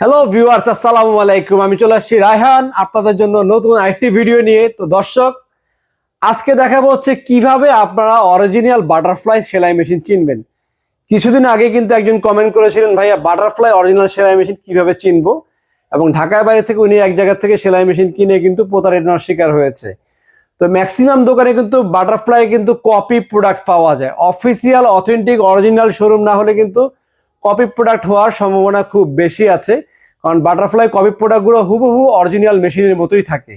Hello viewers আসসালামু আলাইকুম। আমি চলে আসছি রায়হান, আপনাদের জন্য নতুন আরেকটি ভিডিও নিয়ে। তো দর্শক, আজকে দেখাবো হচ্ছে কীভাবে আপনারা অরিজিনাল বাটারফ্লাই সেলাই মেশিন চিনবেন। কিছুদিন আগে কিন্তু একজন কমেন্ট করেছিলেন, ভাইয়া বাটারফ্লাই অরিজিনাল সেলাই মেশিন কীভাবে চিনবো? এবং ঢাকার বাইরে থেকে উনি এক জায়গা থেকে সেলাই মেশিন কিনে কিন্তু প্রতারণার শিকার হয়েছে। তো ম্যাক্সিমাম দোকানে কিন্তু বাটারফ্লাই কিন্তু কপি প্রোডাক্ট পাওয়া যায়। অফিসিয়াল অথেন্টিক অরিজিনাল শোরুম না হলে কিন্তু কপি প্রোডাক্ট হওয়ার সম্ভাবনা খুব বেশি আছে। কারণ বাটারফ্লাই কপি প্রোডাক্টগুলো হুবহু অরিজিনাল মেশিনের মতোই থাকে।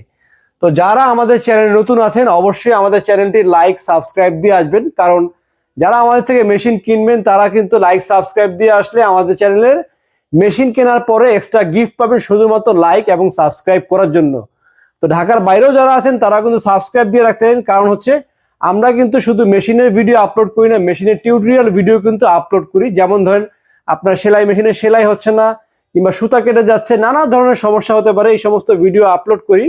তো যারা আমাদের চ্যানেলে নতুন আছেন, অবশ্যই আমাদের চ্যানেলটি লাইক, সাবস্ক্রাইব দিয়ে আসবেন। কারণ যারা আমাদের থেকে মেশিন কিনবেন, তারা কিন্তু লাইক, সাবস্ক্রাইব দিয়ে আসলে আমাদের চ্যানেলের মেশিন কেনার পরে এক্সট্রা গিফট পাবেন শুধুমাত্র লাইক এবং সাবস্ক্রাইব করার জন্য। তো ঢাকার বাইরেও যারা আছেন, তারা কিন্তু সাবস্ক্রাইব দিয়ে রাখতেন কারণ হচ্ছে, আমরা কিন্তু শুধু মেশিনের ভিডিও আপলোড করি না, মেশিনের টিউটোরিয়াল ভিডিও কিন্তু আপলোড করি। যেমন ধরেন, আপনার সেলাই মেশিনে সেলাই হচ্ছে না কিংবা সুতা কেটে যাচ্ছে, নানা ধরনের সমস্যা হতে পারে, এই সমস্ত ভিডিও আপলোড করি।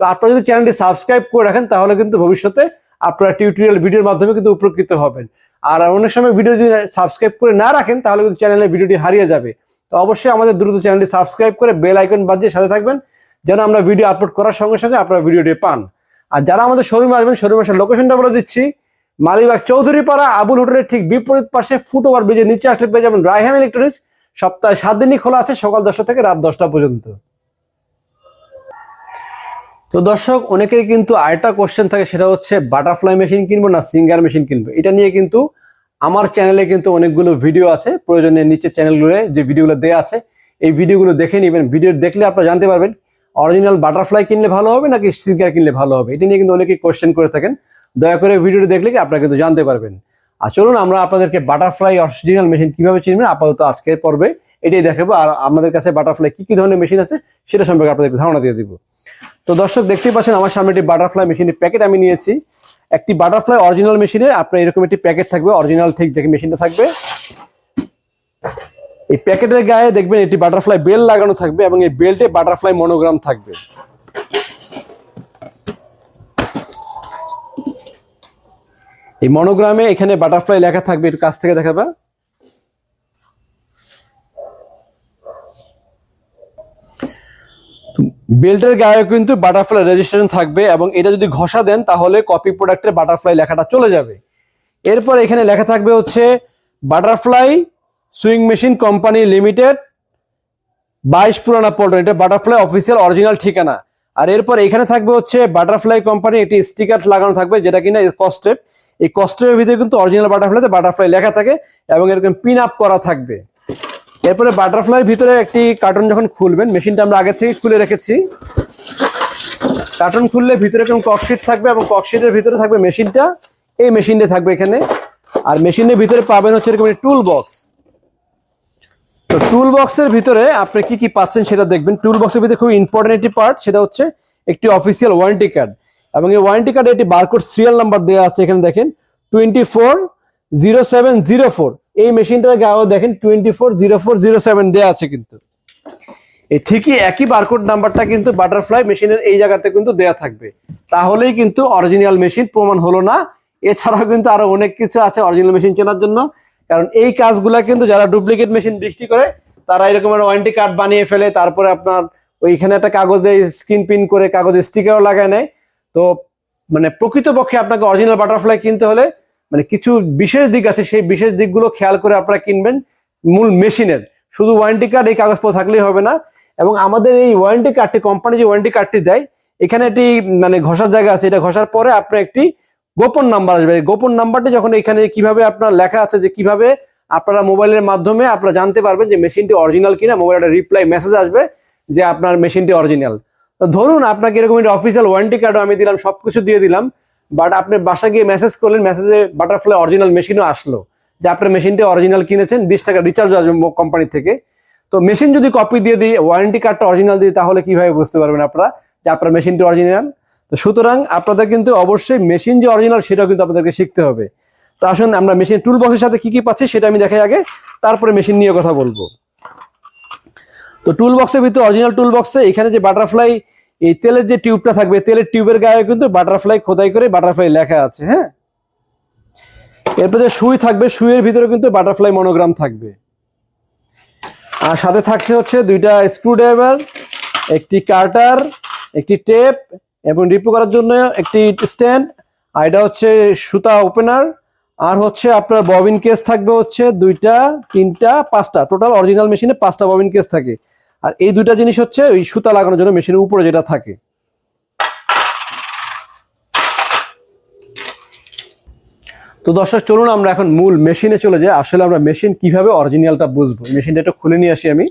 তো আপনারা যদি চ্যানেলটি সাবস্ক্রাইব করে রাখেন, তাহলে কিন্তু ভবিষ্যতে আপনারা টিউটোরিয়াল ভিডিওর মাধ্যমে কিন্তু উপকৃত হবেন। আর অনেক সময় ভিডিও যদি সাবস্ক্রাইব করে না রাখেন, তাহলে কিন্তু চ্যানেলের ভিডিওটি হারিয়ে যাবে। তো অবশ্যই আমাদের দ্রুত চ্যানেলটি সাবস্ক্রাইব করে বেল আইকন বাজিয়ে সাথে থাকবেন, যেন আমরা ভিডিও আপলোড করার সঙ্গে সঙ্গে আপনারা ভিডিওটি পান। আর যারা আমাদের শোরুমে আসবেন শোরুমে আসার লোকেশনটা বলে দিচ্ছি। মালিবাগ চৌধুরীপাড়া আবুল হোটেলের ঠিক বিপরীত পাশে ফুট ওভার ব্রিজের নিচে আসলে পেয়ে যাবেন রায়হান ইলেকট্রনিক্স সপ্তাহে সাত দিনই খোলা আছে, সকাল দশটা থেকে রাত দশটা পর্যন্ত। তো দর্শক, অনেকের কিন্তু আরেকটা কোশ্চেন থাকে, সেটা হচ্ছে বাটারফ্লাই মেশিন কিনবো না সিঙ্গার মেশিন কিনবো? এটা নিয়ে কিন্তু আমার চ্যানেলে কিন্তু অনেকগুলো ভিডিও আছে। প্রয়োজনে নিচে চ্যানেলগুলো যে ভিডিওগুলো দেওয়া আছে, এই ভিডিওগুলো দেখে নেবেন। ভিডিও দেখলে আপনারা জানতে পারবেন অরিজিনাল বাটারফ্লাই কিনলে ভালো হবে নাকি সিঙ্গার কিনলে ভালো হবে? এটা নিয়ে কিন্তু অনেকেই কোশ্চেন করে থাকেন। দয়া করে ভিডিওটি দেখলে কি আপনারা কিন্তু জানতে পারবেন। আর চলুন আমরা আপনাদেরকে বাটারফ্লাই অরিজিনাল মেশিন কীভাবে চিনবেন? আপাতত আজকের পর্বে এটাই দেখাবো। আর আমাদের কাছে বাটারফ্লাই কি কি ধরনের মেশিন আছে সেটা সম্পর্কে আপনাদেরকে ধারণা দিয়ে দিব। তো দর্শক, দেখতেই পাচ্ছেন আমার সামনে একটি বাটারফ্লাই মেশিনের প্যাকেট আমি নিয়েছি। একটি বাটারফ্লাই অরিজিনাল মেশিনে আপনার এরকম একটি প্যাকেট থাকবে অরিজিনাল ঠিক দেখে মেশিনটা থাকবে। এই প্যাকেটের গায়ে দেখবেন এটি বাটারফ্লাই বেল লাগানো থাকবে এবং এই বেল্টে বাটারফ্লাই মনোগ্রাম থাকবে। এই মনোগ্রামে এখানে বাটারফ্লাই লেখা থাকবে, একটু কাছ থেকে দেখাবা। বেল্টের গায়ে কিন্তু বাটারফ্লাই রেজিস্ট্রেশন থাকবে এবং এটা যদি ঘষা দেন, তাহলে কপি প্রোডাক্টের বাটারফ্লাই লেখাটা চলে যাবে। এরপর এখানে লেখা থাকবে হচ্ছে butterfly sewing machine company limited বাইশ পুরানা পল্টন এটা বাটারফ্লাই অফিসিয়াল অরিজিনাল ঠিকানা। আর এরপর এখানে থাকবে হচ্ছে বাটারফ্লাই কোম্পানি একটি স্টিকার লাগানো থাকবে, যেটা কিনা কস্টেপ এই কস্টেপের ভিতরে কিন্তু অরিজিনাল বাটারফ্লাইতে বাটারফ্লাই লেখা থাকে এবং এরকম পিন আপ করা থাকবে। এরপরে বাটারফ্লাইয়ের ভিতরে একটি কার্টন যখন খুলবেন মেশিনটা আমরা আগে থেকে খুলে রেখেছি। কার্টন খুললে ভিতরে এরকম ককশিট থাকবে এবং ককশিটের ভিতরে থাকবে মেশিনটা এই মেশিনটা থাকবে এখানে। আর মেশিনের ভিতরে পাবেন হচ্ছে এরকম টুল বক্স তো টুল বক্সের ভিতরে আপনি কি কি পাচ্ছেন সেটা দেখবেন। টুল বক্সের ভিতরে খুব ইম্পর্টেন্ট একটি পার্ট সেটা হচ্ছে একটি অফিসিয়াল ওয়ারেন্টি কার্ড এবং এই ওয়ারেন্টি কার্ডে একটি বারকোড সিরিয়াল নাম্বার দেওয়া আছে, এখানে দেখেন twenty four zero seven zero four এই মেশিনটার গায়েও দেখেন twenty four zero four zero seven দেওয়া আছে কিন্তু। এই ঠিকই একই বারকোড নাম্বারটা কিন্তু বাটারফ্লাই মেশিনের এই জায়গাতে কিন্তু দেয়া থাকবে। তাহলেই কিন্তু অরিজিনাল মেশিন প্রমাণ হলো না। এছাড়াও কিন্তু আরও অনেক কিছু আছে অরিজিনাল মেশিন চেনার জন্য। কারণ এই কাজগুলা কিন্তু যারা ডুপ্লিকেট মেশিন বিক্রি করে, তারা এরকম ওয়ারেন্টি কার্ড বানিয়ে ফেলে, তারপরে আপনার ওইখানে একটা কাগজে স্ক্রিন প্রিন্ট করে কাগজে স্টিকারও লাগায় নেয়। তো মানে প্রকৃতপক্ষে আপনাকে অরিজিনাল বাটারফ্লাই কিনতে হলে মানে কিছু বিশেষ দিক আছে, সেই বিশেষ দিকগুলো খেয়াল করে আপনারা কিনবেন মূল মেশিনের। শুধু ওয়ারেন্টি কার্ড এই কাগজপত্র থাকলেই হবে না। এবং আমাদের এই ওয়ারেন্টি কার্ডটি কোম্পানি যে ওয়ারেন্টি কার্ডটি দেয়, এখানে একটি মানে ঘষার জায়গা আছে। এটা ঘষার পরে আপনার একটি গোপন নাম্বার আসবে। গোপন নাম্বারটি যখন এখানে কীভাবে আপনার লেখা আছে যে কীভাবে আপনারা মোবাইলের মাধ্যমে আপনারা জানতে পারবেন যে মেশিনটি অরিজিনাল কিনা মোবাইলে একটা রিপ্লাই মেসেজ আসবে যে আপনার মেশিনটি অরিজিনাল ধরুন আপনাকে এরকম একটা অফিসিয়াল ওয়ারেন্টি কার্ডও আমি দিলাম, সবকিছু দিয়ে দিলাম বাট আপনি বাসা গিয়ে মেসেজ করলেন মেসেজে বাটারফ্লাই অরিজিনাল মেশিনও আসলো। যে আপনার মেশিনটি অরিজিনাল কিনেছেন, বিশ টাকা রিচার্জ আসবে কোম্পানি থেকে। তো মেশিন যদি কপি দিয়ে দিই ওয়ারেন্টি কার্ডটা অরিজিনাল দিই তাহলে কীভাবে বুঝতে পারবেন আপনারা যে আপনার মেশিনটি অরিজিনাল তো সুতরাং আপনাদের কিন্তু অবশ্যই মেশিন যে অরিজিনাল সেটাও কিন্তু আপনাদেরকে শিখতে হবে। তো আসুন আমরা মেশিন টুল বক্সের সাথে কি কি পাচ্ছি, সেটা আমি দেখাই আগে, তারপরে মেশিন নিয়ে কথা বলব। তো টুল বক্সের ভিতরে অরিজিনাল টুল বক্সে এখানে যে বাটারফ্লাই এই তেলের যে টিউবটা থাকবে, তেলের টিউবের গায়ে কিন্তু বাটারফ্লাই খোদাই করে বাটারফ্লাই লেখা আছে হ্যাঁ? এরপর যে সুই থাকবে, সুইয়ের ভিতরে কিন্তু বাটারফ্লাই মনোগ্রাম থাকবে। আর সাথে থাকছে হচ্ছে দুইটা স্ক্রুড্রাইভার একটি কার্টার একটি টেপ এবং রিপু করার জন্য একটি স্ট্যান্ড আর এটা হচ্ছে সুতা ওপেনার আর হচ্ছে আপনার ববিন কেস থাকবে হচ্ছে দুইটা, তিনটা, পাঁচটা। টোটাল অরিজিনাল মেশিনে পাঁচটা ববিন কেস থাকে। আর এই দুইটা জিনিস হচ্ছে ওই সুতা লাগানোর জন্য মেশিনের উপরে যেটা থাকে। তো দর্শক, চলুন আমরা এখন মূল মেশিনে চলে যাই। আসলে আমরা মেশিন কীভাবে অরিজিনালটা বুঝব? মেশিনটা একটু খুলে নিয়ে আসি আমি।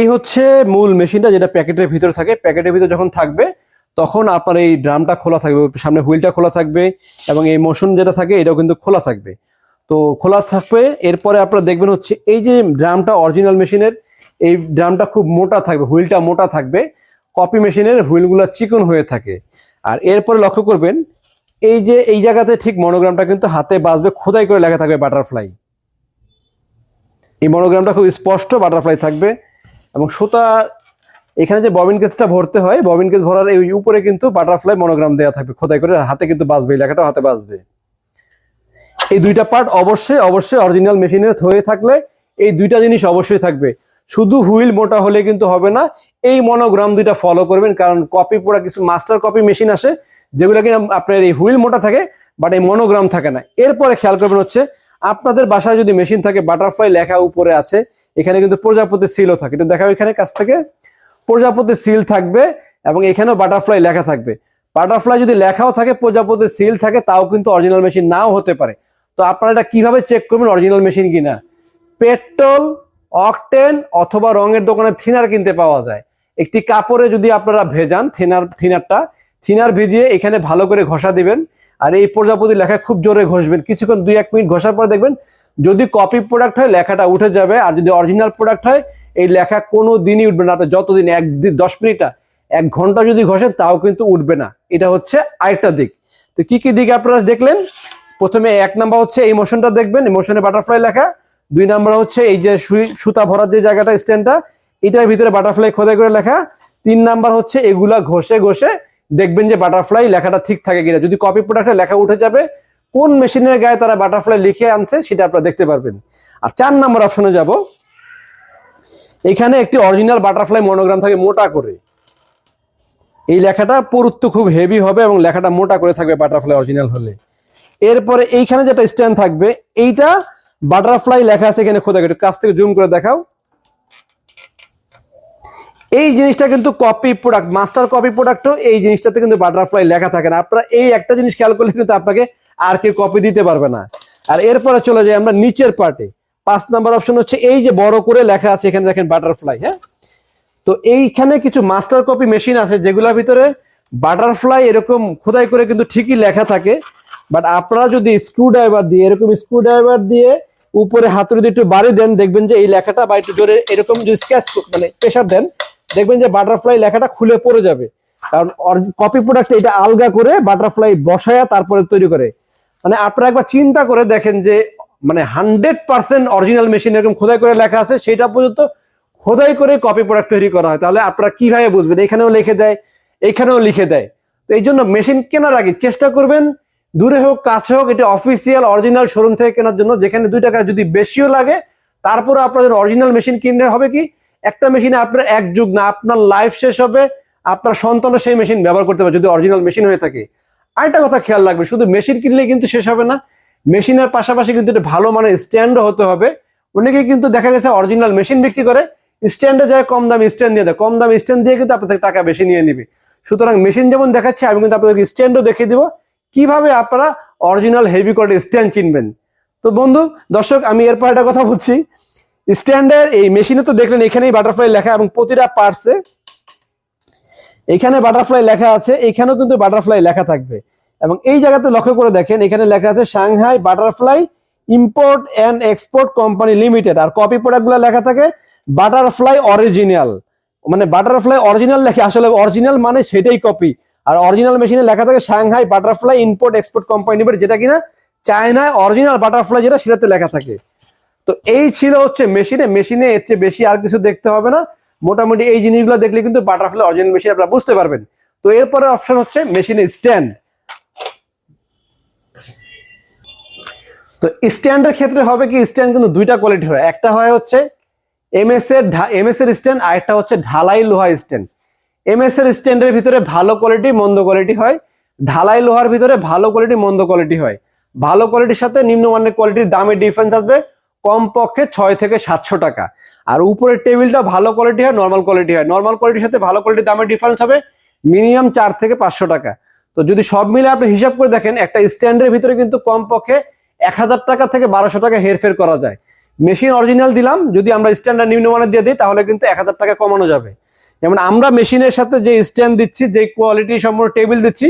এই হচ্ছে মূল মেশিনটা যেটা প্যাকেটের ভিতরে থাকে। প্যাকেটের ভিতরে যখন থাকবে, তখন আপনার এই ড্রামটা খোলা থাকবে, সামনে হুইলটা খোলা থাকবে এবং এই মোশন যেটা থাকে, এটাও কিন্তু খোলা থাকবে। তো খোলা থাকবে। এরপরে আপনারা দেখবেন হচ্ছে এই যে ড্রামটা অরিজিনাল মেশিনের এই ড্রামটা খুব মোটা থাকবে, হুইলটা মোটা থাকবে। কপি মেশিনের হুইলগুলো চিকন হয়ে থাকে। আর এরপরে লক্ষ্য করবেন, এই যে এই জায়গাতে ঠিক মনোগ্রামটা কিন্তু হাতে বাজবে, খোদাই করে লেখা থাকবে বাটারফ্লাই এই মনোগ্রামটা খুব স্পষ্ট বাটারফ্লাই থাকবে এবং সুতা, এখানে যে ববিন কেসটা ভরতে হয় ববিন কেস ভরার এই উপরে কিন্তু বাটারফ্লাই মনোগ্রাম দেওয়া থাকবে, খোদাই করে হাতে কিন্তু বাজবে, এই লেখাটাও হাতে বাজবে। এই দুইটা পার্ট অবশ্যই অবশ্যই অরিজিনাল মেশিনের হয়ে থাকলে এই দুইটা জিনিস অবশ্যই থাকবে। শুধু হুইল মোটা হলে কিন্তু হবে না, এই মনোগ্রাম দুইটা ফলো করবেন, কারণ কপি পড়া কিছু মাস্টার কপি মেশিন আসে, যেগুলো কিনা আপনার এই হুইল মোটা থাকে বাট এই মনোগ্রাম থাকে না। এরপরে খেয়াল করবেন হচ্ছে, আপনাদের বাসায় যদি মেশিন থাকে বাটারফ্লাই লেখা উপরে আছে, এখানে কিন্তু প্রজাপতি সিলও থাকে। এটা দেখাও এখানে কাছ থেকে। প্রজাপতি সিল থাকবে এবং এখানেও বাটারফ্লাই লেখা থাকবে। বাটারফ্লাই যদি লেখাও থাকে, প্রজাপতি সিল থাকে, তাও কিন্তু অরিজিনাল মেশিন নাও হতে পারে। তো আপনারা এটা কীভাবে চেক করবেন অরিজিনাল মেশিন কিনা? পেট্রোল অকটেন অথবা রঙের দোকানে থিনার কিনতে পাওয়া যায়। একটি কাপড়ে যদি আপনারা ভেজান থিনার থিনারটা থিনার ভিজিয়ে এখানে ভালো করে ঘষা দিবেন। আর এই প্রজাপতি লেখা খুব জোরে ঘষবেন। কিছুক্ষণ দুই এক মিনিট ঘষার পরে দেখবেন যদি কপি প্রোডাক্ট হয়, লেখাটা উঠে যাবে। আর যদি অরিজিনাল প্রোডাক্ট হয়, এই লেখা কোনো দিনই উঠবে না। আপনি যতদিন এক দশ মিনিট, এক ঘণ্টা যদি ঘষেন, তাও কিন্তু উঠবে না। এটা হচ্ছে আরেকটা দিক। তো কি কি দিক আপনারা দেখলেন? প্রথমে এক নাম্বার হচ্ছে এই মোশনটা দেখবেন মোশনে বাটারফ্লাই লেখা। দুই নাম্বার হচ্ছে এই যে সুতা ভরার যে জায়গাটা স্ট্যান্ডটা এটার ভিতরে বাটারফ্লাই খোদাই করে লেখা। তিন নাম্বার হচ্ছে এগুলা ঘষে ঘষে দেখবেন যে বাটারফ্লাই লেখাটা ঠিক থাকে কিনা। যদি কপি প্রোডাক্টে লেখা উঠে যাবে, কোন মেশিনের গায়ে তারা বাটারফ্লাই লিখে আনছে, সেটা আপনারা দেখতে পারবেন। আর চার নাম্বার অপশনে যাব। এখানে একটি অরিজিনাল বাটারফ্লাই মনোগ্রাম থাকে মোটা করে। এই লেখাটা পুরুত্ব খুব হেভি হবে এবং লেখাটা মোটা করে থাকবে বাটারফ্লাই অরিজিনাল হলে। এরপরে এইখানে যেটা স্ট্যান্ড থাকবে, এইটা বাটারফ্লাই লেখা আছে এখানে খোদা একটু কাছ থেকে জুম করে দেখাও। এই জিনিসটা কিন্তু কপি প্রোডাক্ট মাস্টার কপি প্রোডাক্টও এই জিনিসটাতে কিন্তু বাটারফ্লাই লেখা থাকে না। আপনারা এই একটা জিনিস খেয়াল করলে কিন্তু আপনাকে আর কেউ কপি দিতে পারবে না। আর এরপরে চলে যাই আমরা নিচের পার্টে পাঁচ নাম্বার অপশন হচ্ছে এই যে বড় করে লেখা আছে, এখানে দেখেন বাটারফ্লাই হ্যাঁ? তো এইখানে কিছু মাস্টার কপি মেশিন আছে, যেগুলোর ভিতরে বাটারফ্লাই এরকম খোদাই করে কিন্তু ঠিকই লেখা থাকে। বাট আপনারা যদি স্ক্রু ড্রাইভার দিয়ে, এরকম স্ক্রু ড্রাইভার দিয়ে উপরে হাতুড়ি দিয়ে একটু বাড়ি দেন, দেখবেন যে এই লেখাটা বা একটু জোরে এরকম যদি স্ক্যাচ মানে প্রেশার দেন, দেখবেন যে বাটারফ্লাই লেখাটা খুলে পড়ে যাবে। কারণ কপি প্রোডাক্ট এটা আলগা করে বাটারফ্লাই বসায়া তারপরে তৈরি করে। মানে আপনারা একবার চিন্তা করে দেখেন যে মানে হান্ড্রেড পার্সেন্ট অরিজিনাল মেশিন এরকম খোদাই করে লেখা আছে, সেটা পর্যন্ত খোদাই করে কপি প্রোডাক্ট তৈরি করা হয়। তাহলে আপনারা কীভাবে বুঝবেন? এখানেও লিখে দেয়, এখানেও লিখে দেয়। তো এই জন্য মেশিন কেনার আগে চেষ্টা করবেন দূরে হোক, কাছে হোক, এটা অফিসিয়াল অরিজিনাল শোরুম থেকে কেনার জন্য। যেখানে দুই টাকা যদি বেশিও লাগে, তারপরে আপনাদের অরিজিনাল মেশিন কিনলে হবে কি? একটা মেশিনে আপনার এক যুগ না, আপনার লাইফ শেষ হবে, আপনার সন্তানও সেই মেশিন ব্যবহার করতে পারে যদি অরিজিনাল মেশিন হয়ে থাকে। আরেকটা কথা খেয়াল রাখবে, শুধু মেশিন কিনলে কিন্তু শেষ হবে না মেশিনের পাশাপাশি কিন্তু একটা ভালো মানের স্ট্যান্ডও হতে হবে। অনেকে কিন্তু দেখা গেছে অরিজিনাল মেশিন বিক্রি করে স্ট্যান্ডে যায় কম দাম স্ট্যান্ড দিয়ে দেয়। কম দাম স্ট্যান্ড দিয়ে কিন্তু আপনাদের টাকা বেশি নিয়ে নিবে। সুতরাং মেশিন যেমন দেখাচ্ছে, আমি কিন্তু আপনাদেরকে স্ট্যান্ডও দেখিয়ে দিব। কীভাবে আপনারা অরিজিনাল হেভি কোয়ালিটি স্ট্যান্ড চিনবেন? তো বন্ধু, দর্শক, আমি এরপর একটা কথা বলছি। স্ট্যান্ডের এই মেশিনে তো দেখলেন, এখানেই বাটারফ্লাই লেখা এবং প্রতিটা পার্টসে এখানে বাটারফ্লাই লেখা আছে, এখানেও কিন্তু বাটারফ্লাই লেখা থাকবে। এবং এই জায়গাতে লক্ষ্য করে দেখেন, এখানে লেখা আছে Shanghai butterfly import and export company limited R copy প্রোডাক্টগুলো লেখা থাকে বাটারফ্লাই অরিজিনাল মানে বাটারফ্লাই অরিজিনাল লেখে, আসলে অরিজিনাল মানে সেটাই কপি আর অরিজিনাল মেশিনে লেখা থাকে Shanghai butterfly import export company limited যেটা কিনা চায়নায় অরিজিনাল বাটারফ্লাই যেটা সেটাতে লেখা থাকে। তো এই ছিল হচ্ছে মেশিনে মেশিনে এর চেয়ে বেশি আর কিছু দেখতে হবে না। মোটামুটি এই জিনিসগুলো দেখলে কিন্তু বাটারফ্লাই অরিজিনাল মেশিন আপনারা বুঝতে পারবেন। তো এরপরে অপশন হচ্ছে মেশিনের স্ট্যান্ড তো স্ট্যান্ডের ক্ষেত্রে হবে কি স্ট্যান্ড কিন্তু দুইটা কোয়ালিটি হয়। একটা হয় হচ্ছে এমএস এর এমএস এর স্ট্যান্ড আর একটা হচ্ছে ঢালাই লোহা স্ট্যান্ড এমএস এর স্ট্যান্ডের ভিতরে ভালো কোয়ালিটি মন্দ কোয়ালিটি হয়। ঢালাই লোহার ভিতরে ভালো কোয়ালিটি মন্দ কোয়ালিটি হয়। ভালো কোয়ালিটির সাথে নিম্নমানের কোয়ালিটির দামের ডিফারেন্স আসবে কম পক্ষে ছয় থেকে সাতশো টাকা। আর উপরের টেবিলটা ভালো কোয়ালিটি হয় নর্মাল কোয়ালিটি হয়। নর্মাল কোয়ালিটির সাথে ভালো কোয়ালিটির দামের ডিফারেন্স হবে মিনিমাম চার থেকে পাঁচশো টাকা। তো যদি সব মিলে আপনি হিসাব করে দেখেন, একটা স্ট্যান্ডের ভিতরে কিন্তু কম পক্ষে এক হাজার টাকা থেকে বারোশো টাকা হেরফের করা যায়। মেশিন অরিজিনাল দিলাম, যদি আমরা স্ট্যান্ডার্ড নিম্নমানের দিয়ে দিই, তাহলে কিন্তু এক হাজার টাকা কমানো যাবে। যেমন আমরা মেশিনের সাথে যে স্ট্যান্ড দিচ্ছি, যে কোয়ালিটি সম্পূর্ণ টেবিল দিচ্ছি,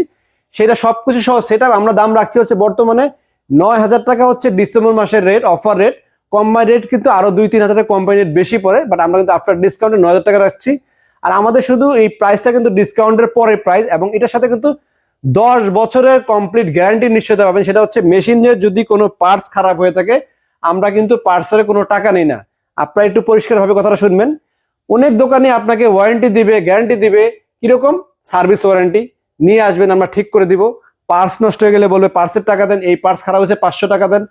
সেটা সবকিছু সহ সেটা আমরা দাম রাখছি হচ্ছে বর্তমানে নয় হাজার টাকা হচ্ছে ডিসেম্বর মাসের rate offer rate company rate কিন্তু আরও দুই তিন হাজার কোম্পানি রেট বেশি পড়ে বাট আমরা কিন্তু আফটার ডিসকাউন্টে নয় হাজার টাকা রাখছি। আর আমাদের শুধু এই প্রাইসটা কিন্তু ডিসকাউন্টের পরে প্রাইস এবং এটার সাথে কিন্তু দশ বছরের কমপ্লিট গ্যারান্টি নিশ্চয়তা পাবেন। সেটা হচ্ছে মেশিনের যদি কোনো পার্টস খারাপ হয়ে থাকে, আমরা কিন্তু পার্টসের কোনো টাকা নিই না। আপনারা একটু পরিষ্কারভাবে কথাটা শুনবেন। অনেক দোকানে আপনাকে ওয়ারেন্টি দিবে গ্যারান্টি দিবে। কীরকম? সার্ভিস ওয়ারেন্টি নিয়ে আসবেন, আমরা ঠিক করে দিব। পার্স নষ্ট হয়ে গেলে বলবে পার্সের টাকা দেন, এই পার্স খারাপ হয়েছে, পাঁচশো টাকা দেন।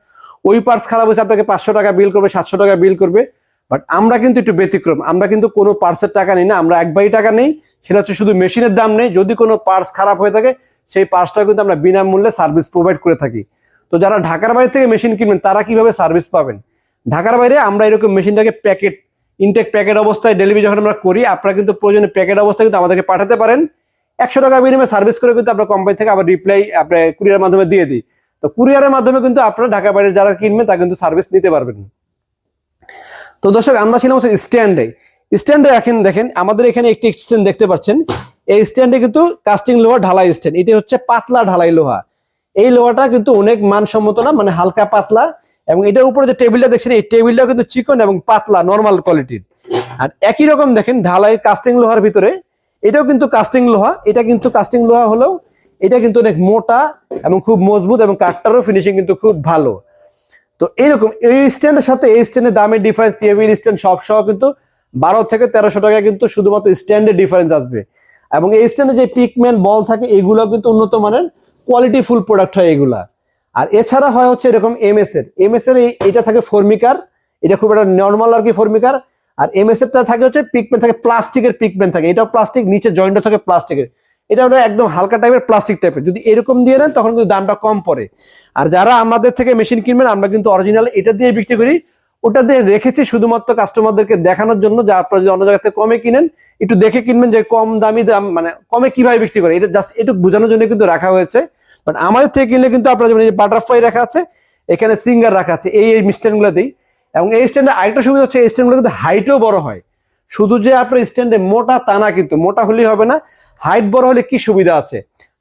ওই পার্স খারাপ হয়েছে, আপনাকে পাঁচশো টাকা বিল করবে, সাতশো টাকা বিল করবে। বাট আমরা কিন্তু একটু ব্যতিক্রম। আমরা কিন্তু কোনো পার্সের টাকা নিই না, আমরা একবারই টাকা নেই। সেটা হচ্ছে শুধু মেশিনের দাম নেই। যদি কোনো পার্স খারাপ হয়ে থাকে, সেই পার্সটা কিন্তু আমরা বিনামূল্যে সার্ভিস প্রোভাইড করে থাকি। তো যারা ঢাকার বাইরে থেকে মেশিন কিনবেন, তারা কীভাবে সার্ভিস পাবেন? ঢাকার বাইরে আমরা এরকম মেশিনটাকে প্যাকেট ইনটেক প্যাকেট অবস্থায় ডেলিভারি যখন আমরা করি, আপনারা কিন্তু প্রয়োজনীয় প্যাকেট অবস্থায় কিন্তু আমাদেরকে পাঠাতে পারেন। একশো টাকা বিনিময়ে সার্ভিস করে কিন্তু আমরা কোম্পানি থেকে আবার রিপ্লাই আপনার কুরিয়ার মাধ্যমে দিয়ে দিই। তো কুরিয়ারের মাধ্যমে কিন্তু আপনারা ঢাকা বাইরে যারা কিনবেন তা কিন্তু সার্ভিস নিতে পারবেন। তো দর্শক, আমরা ছিলাম স্ট্যান্ডে স্ট্যান্ডে এখন দেখেন, আমাদের এখানে একটি স্ট্যান্ড দেখতে পাচ্ছেন। এই স্ট্যান্ডে কিন্তু কাস্টিং লোহা, ঢালাই স্ট্যান্ড এটি হচ্ছে পাতলা ঢালাই লোহা। এই লোহাটা কিন্তু অনেক মানসম্মত না মানে হালকা পাতলা। এবং এটার উপরে যে টেবিলটা দেখছেন, এই টেবিলটা কিন্তু চিকন এবং পাতলা নর্মাল কোয়ালিটির আর একই রকম দেখেন ঢালাই কাস্টিং লোহার ভিতরে। এটাও কিন্তু কাস্টিং লোহা, এটা কিন্তু কাস্টিং লোহা হলেও এটা কিন্তু অনেক মোটা এবং খুব মজবুত এবং কাঠটারও ফিনিশিং কিন্তু খুব ভালো। তো এইরকম, এই স্ট্যান্ডের সাথে, এই স্ট্যান্ডের দামের ডিফারেন্স টেবিল স্ট্যান্ড সব সহ কিন্তু বারো থেকে তেরোশো টাকা কিন্তু শুধুমাত্র স্ট্যান্ডের ডিফারেন্স আসবে। এবং এই স্ট্যান্ডে যে পিকম্যান বল থাকে এগুলো কিন্তু উন্নত মানের কোয়ালিটি ফুল প্রোডাক্ট হয় এগুলা। আর এছাড়া হয় হচ্ছে এরকম এমএস এর এমএস এর এই- এটা থাকে ফর্মিকার এটা খুব একটা নর্মাল আর কি ফর্মিকার আর এমএস এরটা থাকে হচ্ছে পিকম্যান থাকে প্লাস্টিকের পিকম্যান থাকে। এটাও প্লাস্টিক নিচে জয়েন্টও থাকে প্লাস্টিকের এটা ওটা একদম হালকা টাইপের প্লাস্টিক টাইপের যদি এরকম দিয়ে নেন, তখন কিন্তু দামটা কম পড়ে। আর যারা আমাদের থেকে মেশিন কিনবেন, আমরা কিন্তু অরিজিনাল এটা দিয়ে বিক্রি করি। ওটা দিয়ে রেখেছি শুধুমাত্র কাস্টমারদেরকে দেখানোর জন্য। যে আপনারা যদি অন্য জায়গা থেকে কমে কিনেন, একটু দেখে কিনবেন যে কম দামি দাম মানে কমে কীভাবে বিক্রি করে। এটা জাস্ট একটু বোঝানোর জন্য কিন্তু রাখা হয়েছে। বাট আমাদের থেকে কিনলে কিন্তু আপনারা যেমন এই বাটারফ্লাই রাখা আছে, এখানে সিঙ্গার রাখা আছে, এই এই স্ট্যান্ডগুলোতেই এবং এই স্ট্যান্ডে আরেকটা সুবিধা হচ্ছে, এই স্ট্যান্ডগুলো কিন্তু হাইটও বড় হয়। শুধু যে আপনার স্ট্যান্ডে মোটা তা না কিন্তু, মোটা হলেই হবে না হাইট বড় হলে কি সুবিধা আছে?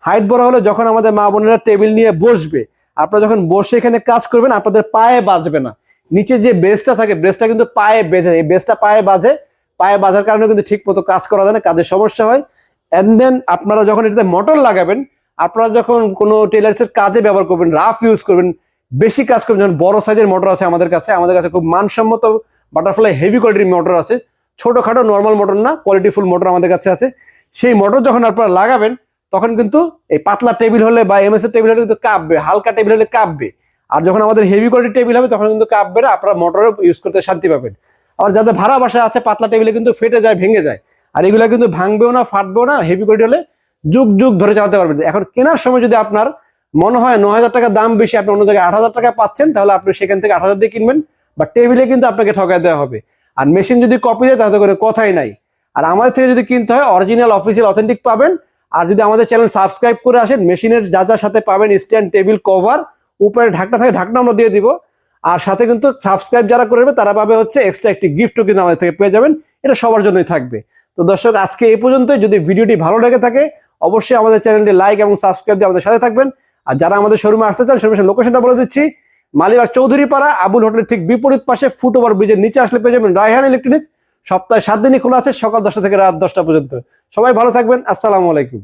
হাইট বড় হলে যখন আমাদের মা বোনেরা টেবিল নিয়ে বসবে, আপনারা যখন বসে এখানে কাজ করবেন, আপনাদের পায়ে বাজবে না। নিচে যে বেসটা থাকে বেসটা কিন্তু পায়ে বেজে এই বেসটা পায়ে বাজে। পায়ে বাজার কারণে কিন্তু ঠিক মতো কাজ করা যায় না, কাজের সমস্যা হয়। এন্ড দেন আপনারা যখন এটাতে মোটর লাগাবেন আপনারা যখন কোনো টেলার্সের কাজে ব্যবহার করবেন রাফ ইউজ করবেন, বেশি কাজ করবেন, যেমন বড় সাইজের মোটর আছে আমাদের কাছে আমাদের কাছে খুব মানসম্মত বাটারফ্লাই হেভি কোয়ালিটির মোটর আছে। ছোটখাটো নর্মাল মোটর না কোয়ালিটিফুল মোটর আমাদের কাছে আছে। সেই মোটর যখন আপনারা লাগাবেন, তখন কিন্তু এই পাতলা টেবিল হলে বা এমএস এর টেবিল হলে কিন্তু কাঁপবে, হালকা টেবিল হলে কাঁপবে। আর যখন আমাদের হেভি কোয়ালিটি টেবিল হবে, তখন কিন্তু কাঁপবে না, আপনারা মোটরও ইউজ করতে শান্তি পাবেন। আর যাদের ভাড়া বাসা আছে, পাতলা টেবিলে কিন্তু ফেটে যায়, ভেঙে যায়। আর এগুলা কিন্তু ভাঙবেও না, ফাটবেও না হেভি কোয়ালিটি হলে যুগ যুগ ধরে চালাতে পারবেন। এখন কেনার সময় যদি আপনার মনে হয় ন হাজার টাকা দাম বেশি, আপনি অন্য জায়গায় আট হাজার টাকা পাচ্ছেন, তাহলে আপনি সেখান থেকে আট হাজার দিয়ে কিনবেন বা টেবিলে কিন্তু আপনাকে ঠকায় দেওয়া হবে। আর মেশিন যদি কপি দেয় তাহলে কোনো কথাই নাই। আর আমাদের থেকে যদি কিনতে হয় অরিজিনাল অফিসিয়াল অথেন্টিক পাবেন। আর যদি আমাদের চ্যানেল সাবস্ক্রাইব করে আসেন, মেশিনের যা যা সাথে পাবেন স্ট্যান্ড টেবিল কভার উপরে ঢাকনা থাকে, ঢাকনা আমরা দিয়ে দিব। আর সাথে কিন্তু সাবস্ক্রাইব যারা করবে তারা পাবে হচ্ছে এক্সট্রা একটি গিফটও কিন্তু আমাদের থেকে পেয়ে যাবেন। এটা সবার জন্যই থাকবে। তো দর্শক, আজকে এই পর্যন্তই। যদি ভিডিওটি ভালো লেগে থাকে অবশ্যই আমাদের চ্যানেলটি লাইক এবং সাবস্ক্রাইব দিয়ে আমাদের সাথে থাকবেন। আর যারা আমাদের শোরুমে আসতে চান শোরুমের লোকেশনটা বলে দিচ্ছি। মালিবাগ চৌধুরী পাড়া আবুল হোটেলের ঠিক বিপরীত পাশে ফুট ওভার ব্রিজের নিচে আসলে পেয়ে যাবেন রায়হান ইলেকট্রনিক্স সপ্তাহে সাত দিনই খোলা আছে, সকাল দশটা থেকে রাত দশটা পর্যন্ত। সবাই ভালো থাকবেন, আসসালামু আলাইকুম।